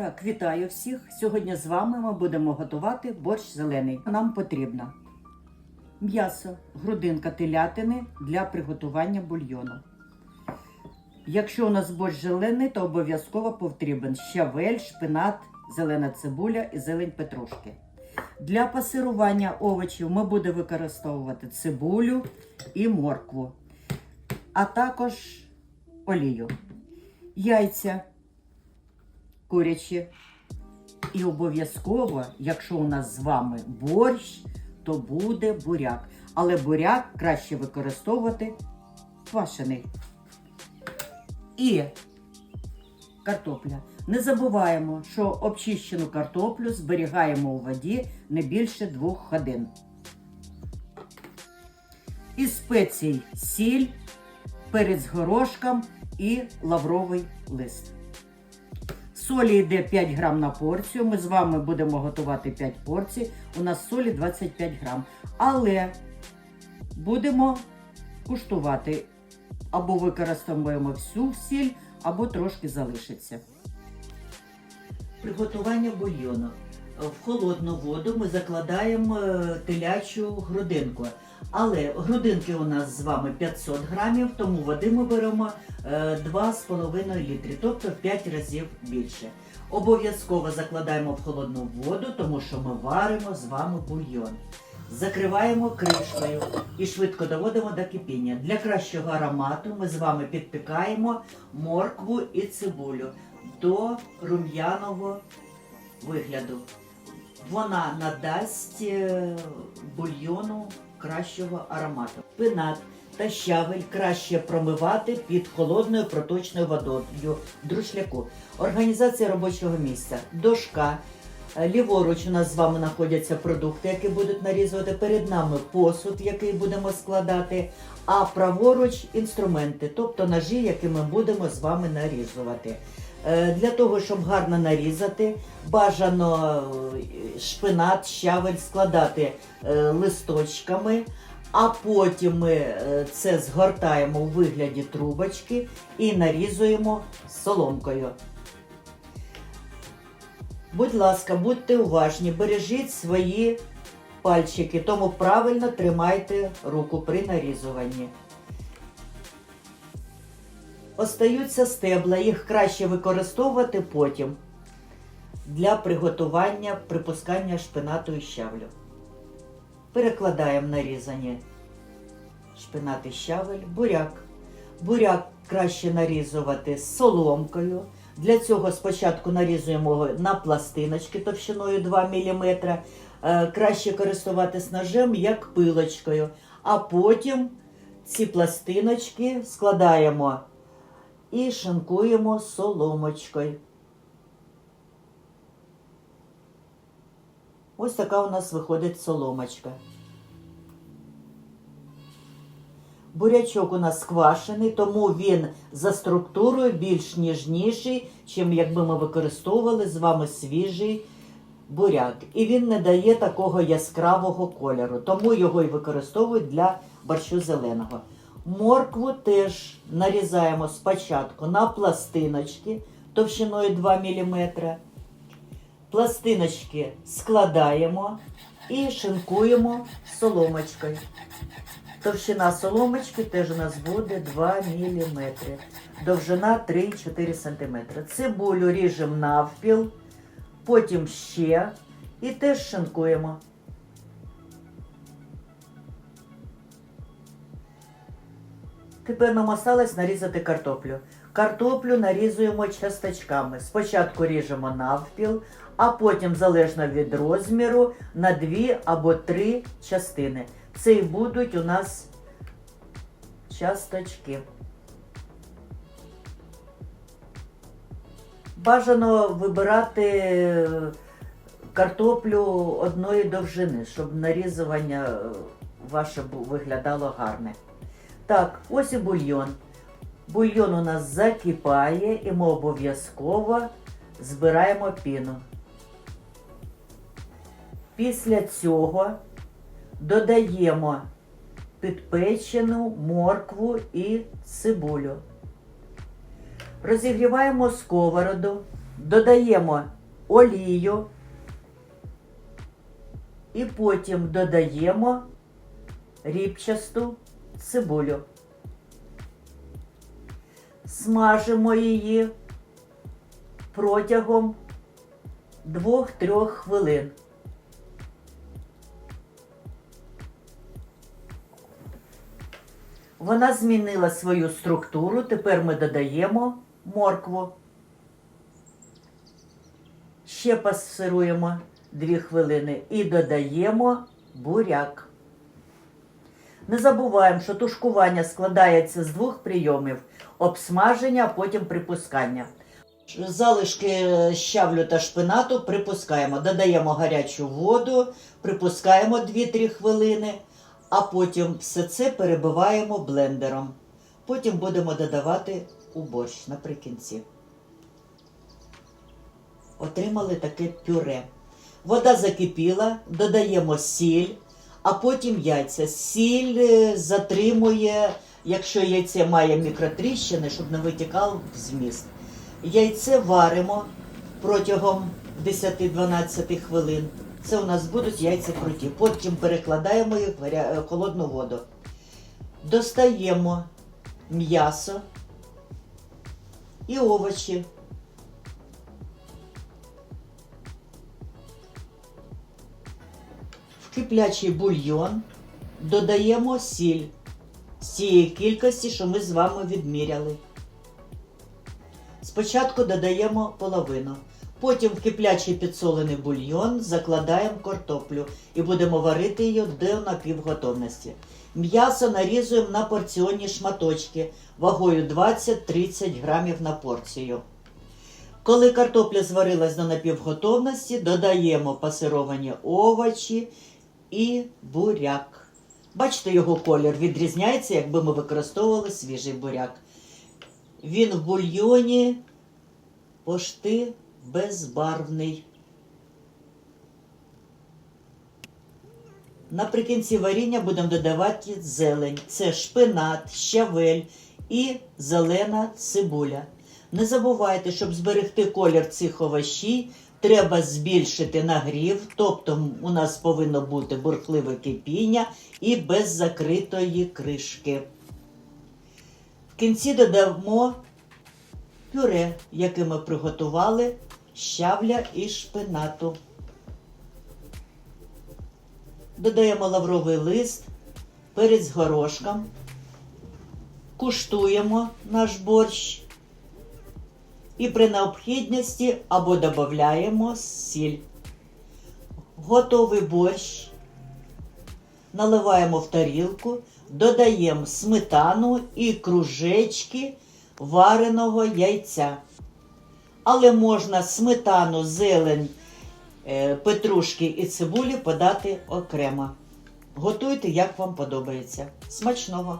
Так, вітаю всіх. Сьогодні з вами ми будемо готувати борщ зелений. Нам потрібно м'ясо, грудинка телятини для приготування бульйону. Якщо у нас борщ зелений, то обов'язково потрібен щавель, шпинат, зелена цибуля і зелень петрушки. Для пасирування овочів ми будемо використовувати цибулю і моркву, а також олію, яйця курячі. І обов'язково, якщо у нас з вами борщ, то буде буряк. Але буряк краще використовувати квашений. І картопля. Не забуваємо, що обчищену картоплю зберігаємо у воді не більше двох годин. Із спецій сіль, перець горошком і лавровий лист. Солі йде 5 грам на порцію. Ми з вами будемо готувати 5 порцій. У нас солі 25 грам. Але будемо куштувати. Або використовуємо всю сіль, або трошки залишиться. Приготування бульйону. В холодну воду ми закладаємо е, телячу грудинку. Але грудинки у нас з вами 500 грамів, тому води ми беремо е, 2,5 літри, тобто в 5 разів більше. Обов'язково закладаємо в холодну воду, тому що ми варимо з вами бульйон. Закриваємо кришкою і швидко доводимо до кипіння. Для кращого аромату ми з вами підпікаємо моркву і цибулю до рум'яного вигляду. Вона надасть е, бульйону кращого аромату. Пинат та щавель краще промивати під холодною проточною водою друшляку. Організація робочого місця. Дошка. Е, Ліворуч у нас з вами знаходяться продукти, які будуть нарізувати. Перед нами посуд, який будемо складати, а праворуч інструменти, тобто ножі, які ми будемо з вами нарізувати. Е, Для того, щоб гарно нарізати, бажано е, шпинат, щавель складати е, листочками, а потім ми це згортаємо у вигляді трубочки і нарізуємо соломкою. Будь ласка, будьте уважні, бережіть свої пальчики, тому правильно тримайте руку при нарізуванні. Остаються стебла, їх краще використовувати потім для приготування припускання шпинату і щавлю. Перекладаємо нарізані шпинат і щавель, буряк. Буряк краще нарізувати з соломкою. Для цього спочатку нарізуємо на пластиночки товщиною 2 мм. Е, Краще користуватись ножем як пилочкою. А потім ці пластиночки складаємо і шинкуємо соломочкою. Ось така у нас виходить соломочка. Бурячок у нас квашений, тому він за структурою більш ніжніший, чим якби ми використовували з вами свіжий буряк. І він не дає такого яскравого кольору, тому його і використовують для борщу зеленого. Моркву теж нарізаємо спочатку на пластиночки товщиною 2 мм. Пластиночки складаємо і шинкуємо соломочкою. Товщина соломочки теж у нас буде 2 мм. Довжина 3-4 см. Цибулю ріжемо навпіл, потім ще і теж шинкуємо. Тепер нам осталось нарізати картоплю. Картоплю нарізуємо часточками. Спочатку ріжемо навпіл, а потім, залежно від розміру, на дві або три частини. Це і будуть у нас часточки. Бажано вибирати картоплю одної довжини, щоб нарізування е, ваше виглядало гарне. Так, ось і бульйон. Бульйон у нас закипає і ми обов'язково збираємо піну. Після цього додаємо підпечену моркву і цибулю. Розігріваємо сковороду додаємо олію і потім додаємо рібчасту цибулю. Смажимо її протягом 2-3 хвилин. Вона змінила свою структуру. Тепер ми додаємо моркву. Ще пасируємо 2 хвилини і додаємо буряк. Не забуваємо, що тушкування складається з двох прийомів: обсмаження, а потім припускання. Залишки щавлю та шпинату припускаємо. Додаємо гарячу воду, припускаємо 2-3 хвилини, а потім все це перебиваємо блендером. Потім будемо додавати у борщ наприкінці. Отримали таке пюре. Вода закипіла, додаємо сіль, а потім яйця. Сіль е, затримує, якщо яйце має мікротріщини, щоб не витікав зміст. Яйце варимо протягом 10-12 хвилин. Це у нас будуть яйця круті. Потім перекладаємо їх в е, холодну воду. Достаємо м'ясо і овочі. Киплячий бульйон додаємо сіль з цієї кількості, що ми з вами відміряли. Спочатку додаємо половину. Потім в киплячий підсолений бульйон закладаємо картоплю і будемо варити її до напівготовності. М'ясо нарізуємо на порціонні шматочки вагою 20-30 грамів на порцію. Коли картопля зварилась до напівготовності, додаємо пасировані овочі і буряк. Бачите, його колір відрізняється, якби ми використовували свіжий буряк. Він в бульйоні пошти безбарвний. Наприкінці варіння будемо додавати зелень. Це шпинат, щавель і зелена цибуля. Не забувайте, щоб зберегти колір цих овощів, треба збільшити нагрів, тобто у нас повинно бути бурхливе кипіння і без закритої кришки. В кінці додамо пюре, яке ми приготували щавля і шпинату. Додаємо лавровий лист, перець горошком, куштуємо наш борщ і при необхідності або додаємо сіль. Готовий борщ наливаємо в тарілку, додаємо сметану і кружечки вареного яйця. Але можна сметану, зелень, е, петрушки і цибулі подати окремо. Готуйте, як вам подобається. Смачного!